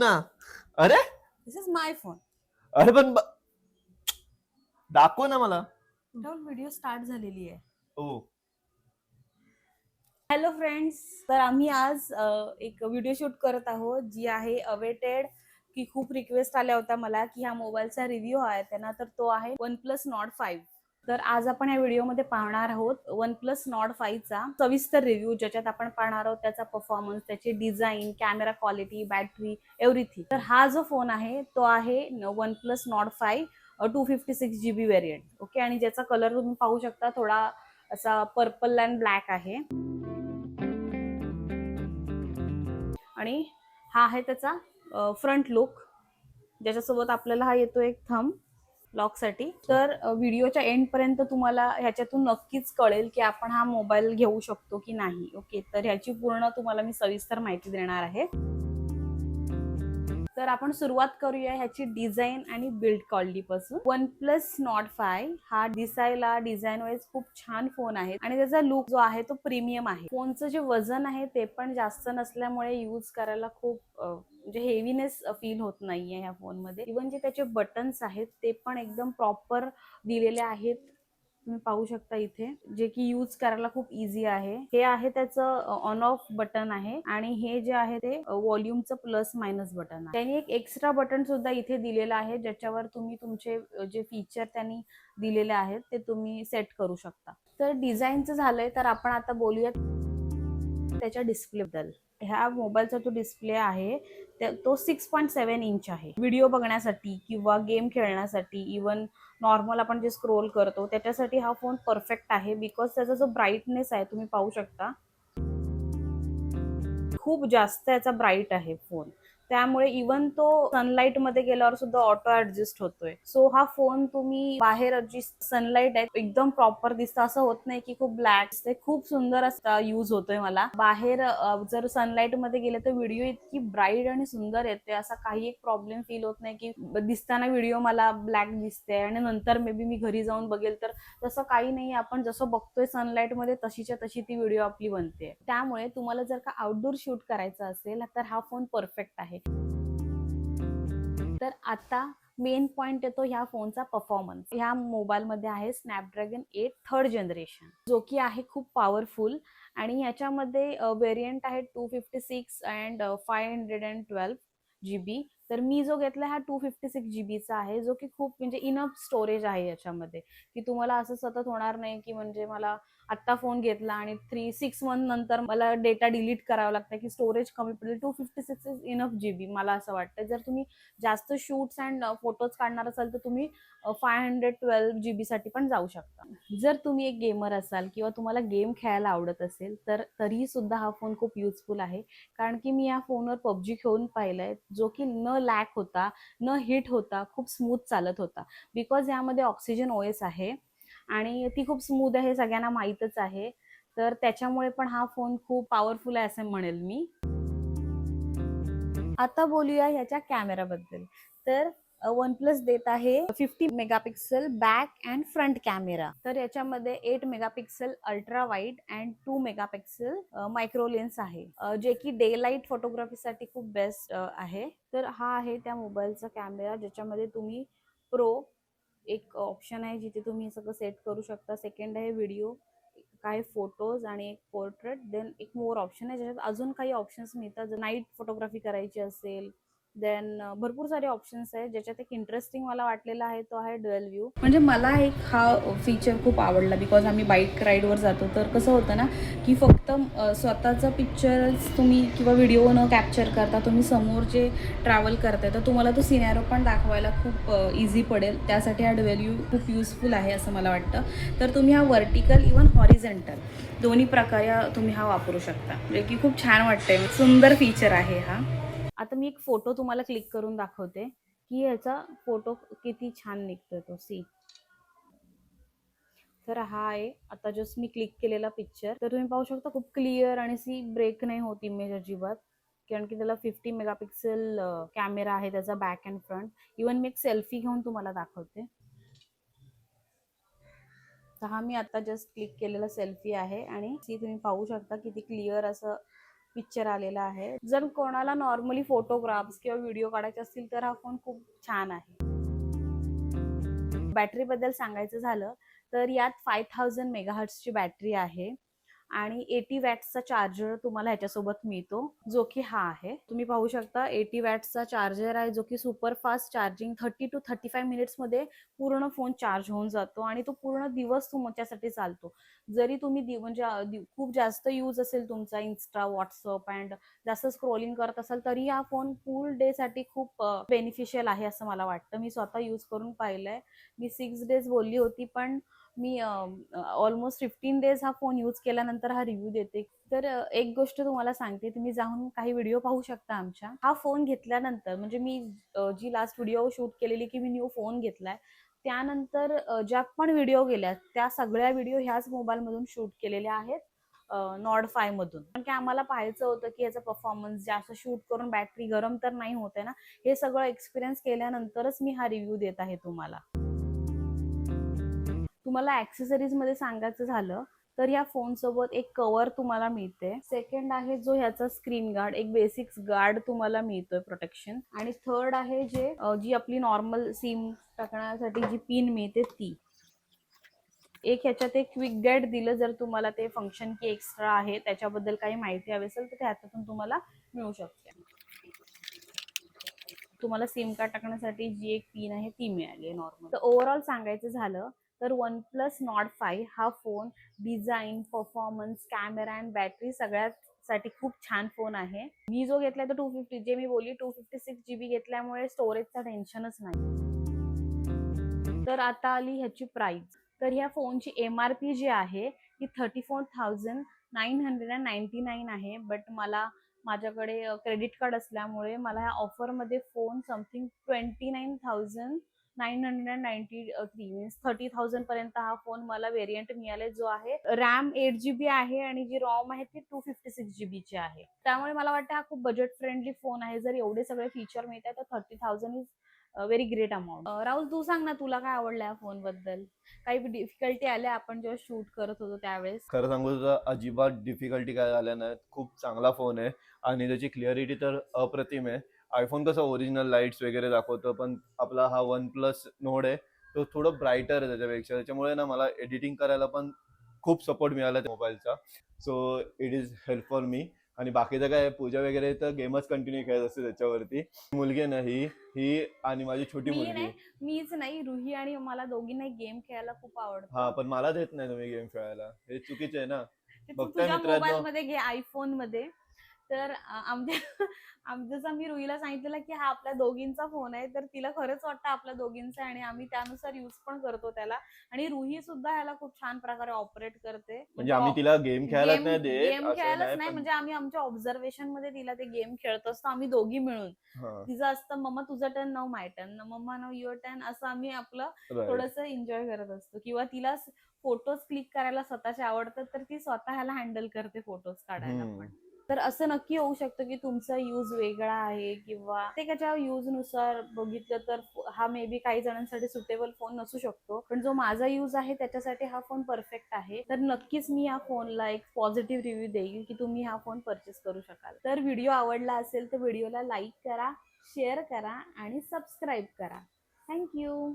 ना. अरे? दिस is my phone अरे पण ब- दाखव ना मला. व्हिडिओ स्टार्ट झालेली आहे. हो. हॅलो फ्रेंड्स तर आम्ही आज अ, एक व्हिडिओ शूट करत आहोत जी आहे अवेटेड की खूप रिक्वेस्ट आल्या होत्या मला की ह्या मोबाईलचा रिव्ह्यू आहे त्यांना तर तो आहे वन प्लस नॉट फाईव्ह तर आज आपण या व्हिडिओमध्ये पाहणार आहोत वन प्लस नॉट फाईव्हचा सविस्तर रिव्ह्यू ज्याच्यात आपण पाहणार आहोत त्याचा परफॉर्मन्स त्याची design camera quality battery everything तर हा जो फोन आहे तो आहे OnePlus Nord five two fifty six G B variant okay आणि ज्याचा कलर तुम्ही पाहू शकता थोडा असा पर्पल अँड ब्लॅक आहे. आणि हा आहे त्याचा फ्रंट लुक ज्याच्यासोबत आपल्याला हा येतो एक थंब लॉकसाठी. तर अ, व्हिडिओच्या एंडपर्यंत तुम्हाला ह्याच्यातून नक्कीच कळेल की आपण हा मोबाईल घेऊ शकतो की नाही. ओके? तर ह्याची पूर्ण तुम्हाला मी सविस्तर माहिती देणार आहे. तर आपण सुरुवात करूया ह्याची डिझाईन आणि बिल्ड क्वालिटी पासून वन प्लस नॉट फाय हा दिसायला डिझाईन वाईज खूप छान फोन आहे आणि त्याचा लुक जो आहे तो प्रीमियम आहे. फोनचं जे वजन आहे ते पण जास्त नसल्यामुळे यूज करायला खूप म्हणजे हेवीनेस फील होत नाहीये ह्या फोनमध्ये. इवन जे त्याचे बटन्स आहेत ते पण एकदम प्रॉपर दिलेले आहेत. तुम्ही पाहू शकता इथे जे की यूज करायला खूप इझी आहे. हे आहे त्याचं ऑन ऑफ बटन आहे. आणि हे जे आहे ते व्हॉल्यूमचं प्लस मायनस बटन आहे. त्यांनी एक एक्स्ट्रा बटन सुद्धा इथे दिलेलं आहे ज्याच्यावर तुम्ही तुमचे जे फीचर त्यांनी दिलेले आहेत ते तुम्ही सेट करू शकता. तर डिझाईनचं झालंय तर आपण आता बोलूया त्याच्या डिस्प्ले बद्दल. ह्या मोबाईलचा जो डिस्प्ले आहे तो सिक्स पॉईंट सेवन इंच आहे. व्हिडिओ बघण्यासाठी किंवा गेम खेळण्यासाठी इवन नॉर्मल आपण जे स्क्रोल करतो त्याच्यासाठी हा फोन परफेक्ट आहे बिकॉज त्याचा जो ब्राईटनेस आहे तुम्ही पाहू शकता. खूप जास्त याचा ब्राईट आहे फोन. त्यामुळे इवन तो सनलाइटमध्ये गेल्यावर सुद्धा ऑटो ऍडजस्ट होतोय. सो हा फोन तुम्ही बाहेर जी सनलाइट आहे एकदम प्रॉपर दिसतं. असं होत नाही की खूप ब्लॅक ते खूप सुंदर असता यूज होतोय मला. बाहेर जर सनलाइटमध्ये गेले तर व्हिडिओ इतकी ब्राईट आणि सुंदर येते. असा काही एक प्रॉब्लेम फील होत नाही की दिसताना व्हिडिओ मला ब्लॅक दिसते आणि नंतर मे बी मी घरी जाऊन बघेल तर तसं काही नाही. आपण जसं बघतोय सनलाइटमध्ये तशीच्या तशी ती व्हिडिओ आपली बनते. त्यामुळे तुम्हाला जर का आउटडोर शूट करायचं असेल तर हा फोन परफेक्ट आहे. तर आता मेन पॉइंट येतो ह्या फोनचा परफॉर्मन्स ह्या मोबाईलमध्ये आहे स्नॅपड्रॅगन एट थर्ड जनरेशन जो की आहे खूप पॉवरफुल आणि ह्याच्यामध्ये वेरियंट आहे two fifty six and five hundred and twelve G B तर मी जो घेतला हा टू फिफ्टी सिक्स जी बीचा आहे जो की खूप म्हणजे इनफ स्टोरेज आहे याच्यामध्ये की तुम्हाला असं सतत होणार नाही की म्हणजे मला आत्ता फोन घेतला आणि थ्री सिक्स मंथ नंतर मला डेटा डिलीट करावा लागतं की स्टोरेज कमी पडेल. Two fifty six is enough G B मला असं वाटतं जर तुम्ही जास्त शूट्स अँड फोटोज काढणार असाल तर तुम्ही फाय हंड्रेड ट्वेल्व जी बीसाठी पण जाऊ शकता. जर तुम्ही एक गेमर असाल किंवा तुम्हाला गेम खेळायला आवडत असेल तर तरीही सुद्धा हा फोन खूप युजफुल आहे. कारण की मी या फोनवर पबजी खेळून पाहिलंय जो की न लॅक होता न हिट होता खूप स्मूथ चालत होता. बिकॉज यामध्ये ऑक्सिजन ओ एस आहे. आणि ती खूप स्मूथ आहे सगळ्यांना माहीतच आहे. तर त्याच्यामुळे पण हा फोन खूप पॉवरफुल आहे असं म्हणेल मी. आता बोलूया ह्याच्या कॅमेराबद्दल तर वन प्लस देत आहे fifty megapixel back and front camera तर याच्यामध्ये eight megapixel ultra wide and two megapixel micro lens आहे. जे की डे लाइट फोटोग्राफीसाठी खूप बेस्ट आहे. तर हा आहे त्या मोबाईलचा कॅमेरा ज्याच्यामध्ये तुम्ही प्रो एक ऑप्शन आहे जिथे तुम्ही सगळं सेट करू शकता. सेकंड आहे व्हिडिओ काही फोटोज आणि एक पोर्ट्रेट देन एक मोर ऑप्शन आहे ज्याच्यात अजून काही ऑप्शन्स मिळतात. जर नाईट फोटोग्राफी करायची असेल देन भरपूर सारे ऑप्शन्स आहेत ज्याच्यात एक इंटरेस्टिंग मला वाटलेला आहे तो आहे डुएल व्ह्यू म्हणजे मला एक हा फीचर खूप आवडला बिकॉज आम्ही बाईक राईडवर जातो. तर कसं होतं ना की फक्त स्वतःचं स्वतःचा तुम्ही किंवा व्हिडिओ न कॅप्चर करता तुम्ही समोर जे ट्रॅव्हल करताय तर तुम्हाला तो सिनॅरो पण दाखवायला खूप इझी पडेल. त्यासाठी हा डुएल व्ह्यू खूप युजफुल आहे असं मला वाटतं. तर तुम्ही हा वर्टिकल इवन हॉरिझेंटल दोन्ही प्रकारे तुम्ही हा वापरू शकता. म्हणजे की खूप छान वाटतंय. सुंदर फीचर आहे हा. आता मी एक फोटो तुम्हाला क्लिक करून दाखवते की ह्याचा फोटो किती छान निघतोय तो सी तर हा आहे आता जस्ट मी क्लिक केलेला पिक्चर तर तुम्ही पाहू शकता खूप क्लिअर आणि सी ब्रेक नाही होत इमेज अजिबात. कारण की त्याला फिफ्टी मेगापिक्सेल कॅमेरा आहे त्याचा बॅक अँड फ्रंट इवन मी एक सेल्फी घेऊन तुम्हाला दाखवते. तर हा मी आता जस्ट क्लिक केलेला सेल्फी आहे आणि सी तुम्ही पाहू शकता किती क्लिअर असं पिक्चर आलेला आहे. जर कोणाला नॉर्मली फोटोग्राफ्स किंवा व्हिडिओ काढायचे असतील तर हा फोन खूप छान आहे. बॅटरी बद्दल सांगायचं झालं तर यात फाय थाउजंड मेगाहर्ट्सची बॅटरी आहे. आणि एटी वॅटचा चार्जर तुम्हाला ह्याच्यासोबत मिळतो जो की हा आहे. तुम्ही पाहू शकता एटी वॅटचा चार्जर आहे जो की super fast charging thirty two thirty five मिनिट्समध्ये पूर्ण फोन चार्ज होऊन जातो आणि तो पूर्ण दिवस तुमच्यासाठी चालतो. जरी तुम्ही म्हणजे खूप जास्त यूज असेल तुमचा इन्स्टा व्हॉट्सअप अँड जास्त स्क्रोलिंग करत असाल तरी हा फोन फुल डे साठी खूप बेनिफिशियल आहे असं मला वाटतं. मी स्वतः यूज करून पाहिलंय. मी सिक्स डेज बोलली होती पण मी ऑलमोस्ट फिफ्टीन डेज हा फोन यूज केल्यानंतर हा रिव्ह्यू देते. तर एक गोष्ट तुम्हाला सांगते तुम्ही जाऊन काही व्हिडिओ पाहू शकता आमच्या. हा फोन घेतल्यानंतर म्हणजे मी जी लास्ट व्हिडिओ शूट केलेली की मी न्यू फोन घेतलाय त्यानंतर ज्या पण व्हिडिओ गेल्या त्या सगळ्या व्हिडिओ ह्याच मोबाईलमधून शूट केलेल्या आहेत नॉड फाय मधून. कारण की आम्हाला पाहायचं होतं की याचा परफॉर्मन्स जास्त शूट करून बॅटरी गरम तर नाही होते ना हे सगळं एक्सपिरियन्स केल्यानंतरच मी हा रिव्ह्यू देत आहे तुम्हाला. तुम्हाला ऍक्सेसरीजमध्ये सांगायचं झालं तर या फोन सोबत एक कव्हर तुम्हाला मिळते. सेकंड आहे जो ह्याचा स्क्रीन गार्ड एक बेसिक गार्ड तुम्हाला मिळतोय प्रोटेक्शन आणि थर्ड आहे जे जी आपली नॉर्मल सिम टाकण्यासाठी जी पिन मिळते ती. एक ह्याच्यात एक क्विक गाईड दिलं जर तुम्हाला ते फंक्शन की एक्स्ट्रा आहे त्याच्याबद्दल काही माहिती हवी असेल तर ते ह्याच्यातून तुम्हाला मिळू शकते. तुम्हाला सिम कार्ड टाकण्यासाठी जी एक पिन आहे ती मिळाली नॉर्मल तर ओव्हरऑल सांगायचं झालं तर वन प्लस नॉट फाय हा phone design performance camera and battery सगळ्यात साठी खूप छान फोन आहे. मी जो घेतलाय तो टू फिफ्टी जे मी बोलली टू फिफ्टी सिक्स जीबी घेतल्यामुळे स्टोरेजचा टेन्शनच नाही. तर आता आली ह्याची प्राइस तर ह्या फोनची एम आर पी जी आहे ती thirty four thousand nine hundred and ninety nine आहे बट मला माझ्याकडे क्रेडिट कार्ड असल्यामुळे मला ह्या ऑफरमध्ये phone something twenty nine thousand nine hundred and ninety three means thirty thousand पर्यंत हा फोन मला व्हेरियंट मिळाले जो आहे रॅम एट जी बी आहे आणि जी रॉम आहे ती टू फिफ्टी सिक्स जी बीची आहे. त्यामुळे मला वाटतं हा खूप बजेट फ्रेंडली फोन आहे. जर एवढे सगळे फीचर मिळतात तर thirty thousand is very great amount Rahul तू सांग ना तुला काय आवडलं या फोनबद्दल? काही डिफिकल्टी आल्या आपण जेव्हा शूट करत होतो त्यावेळेस? खरं सांगू तर अजिबात डिफिकल्टी काय झाल्या नाही खूप चांगला फोन आहे आणि त्याची क्लिअरिटी तर अप्रतिम आहे. आयफोन कसं ओरिजिनल लाईट्स वगैरे दाखवतो पण आपला हा वन प्लस नोड आहे तो थोडं ब्राईटर आहे त्याच्यापेक्षा. त्याच्यामुळे ना मला एडिटिंग करायला पण खूप सपोर्ट मिळाला त्या मोबाईलचा so it is help for me आणि बाकीचं काय पूजा वगैरे तर गेमच कंटिन्यू खेळत असते त्याच्यावरती. मुलगी ना ही ही आणि माझी छोटी मी मुलगी. नाही मीच नाही रुही आणि मला दोघींना गेम खेळायला खूप आवडतं. हा पण मला देत नाही तुम्ही गेम खेळायला. हे चुकीचं आहे ना. ते तू बघताय तुझ्या मित्रांनो. मोबाईल मध्ये घे आयफोनमध्ये तर आमच्या आम जसं मी रुईला सांगितलेलं की हा आपल्या दोघींचा फोन आहे तर तिला खरंच वाटतं आपल्या दोघींचा आणि आम्ही त्यानुसार युज पण करतो त्याला. आणि रुही सुद्धा ह्याला खूप छान प्रकारे ऑपरेट करते. म्हणजे आम्ही तिला गेम खेळायला नाही देत गेम असं खेळायलाच नाही पण- म्हणजे आम्ही आमच्या ऑब्झर्वेशनमध्ये तिला ते गेम खेळत असतो आम्ही दोघी मिळून. हा, तिचं असतं मम्मा तुझं turn now my turn mamma now your turn असं आम्ही आपलं right. थोडस एन्जॉय करत असतो. किंवा तिला फोटोज क्लिक करायला स्वतःचे आवडतात तर ती स्वतः ह्याला हँडल करते फोटोज काढायला हम्म. पण. तर असं नक्की होऊ शकतं की तुमचा यूज वेगळा आहे किंवा प्रत्येकाच्या यूजनुसार बघितलं तर हा मे बी काही जणांसाठी सुटेबल फोन नसू शकतो. पण जो माझा यूज आहे त्याच्यासाठी हा फोन परफेक्ट आहे. तर नक्कीच मी या फोनला एक पॉझिटिव्ह रिव्ह्यू देईल की तुम्ही हा फोन परचेस करू शकाल. तर व्हिडिओ आवडला असेल तर व्हिडिओला लाईक करा शेअर करा आणि सबस्क्राईब करा. थँक्यू